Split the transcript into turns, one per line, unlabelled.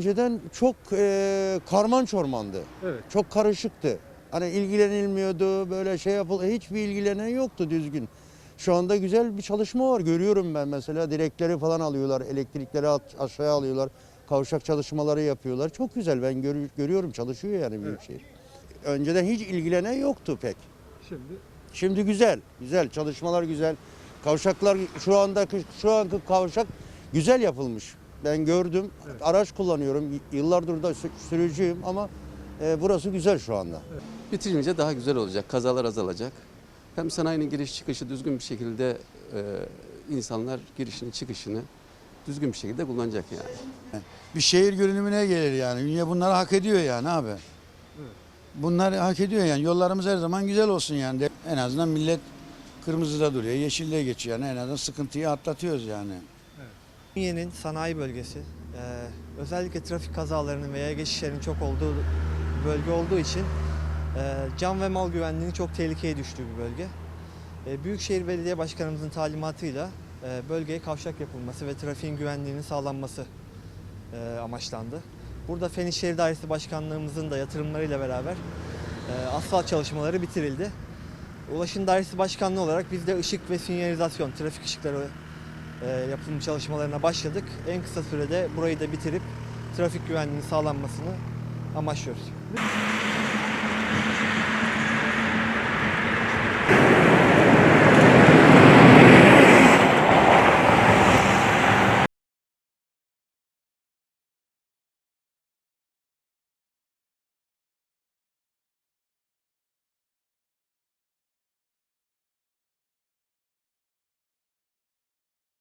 Önceden çok e, karman çormandı.
Evet.
Çok karışıktı. Hani ilgilenilmiyordu, böyle şey yapıl hiçbir ilgilenen yoktu düzgün. Şu anda güzel bir çalışma var. Görüyorum ben mesela direkleri falan alıyorlar, elektrikleri aşağıya alıyorlar. Kavşak çalışmaları yapıyorlar. Çok güzel. Ben gör- görüyorum çalışıyor yani Büyükşehir. Önceden hiç ilgilenen yoktu pek.
Şimdi
Şimdi güzel, güzel. Çalışmalar güzel. Kavşaklar şu andaki şu anki kavşak güzel yapılmış. Ben gördüm.
Evet.
Araç kullanıyorum. Yıllardır da sü- sürücüyüm ama e, burası güzel şu anda.
Bitirince daha güzel olacak, kazalar azalacak. Hem sanayinin giriş çıkışı düzgün bir şekilde e, insanlar girişini çıkışını düzgün bir şekilde kullanacak yani.
bir şehir görünümüne gelir yani. Dünya bunları hak ediyor yani abi. Bunlar hak ediyor yani. Yollarımız her zaman güzel olsun yani. En azından millet kırmızıda duruyor, yeşilde geçiyor yani. En azından sıkıntıyı atlatıyoruz yani.
Ünye'nin sanayi bölgesi, eee, özellikle trafik kazalarının veya geçişlerin çok olduğu bölge olduğu için eee, can ve mal güvenliğinin çok tehlikeye düştüğü bir bölge. Eee, Büyükşehir Belediye Başkanımızın talimatıyla eee, bölgeye kavşak yapılması ve trafiğin güvenliğinin sağlanması eee, amaçlandı. Burada Fen İşleri Dairesi Başkanlığımızın da yatırımlarıyla beraber eee, asfalt çalışmaları bitirildi. Ulaşım Dairesi Başkanlığı olarak biz de ışık ve sinyalizasyon, trafik ışıkları e, çalışmalarına başladık. En kısa sürede burayı da bitirip trafik güvenliğinin sağlanmasını amaçlıyoruz.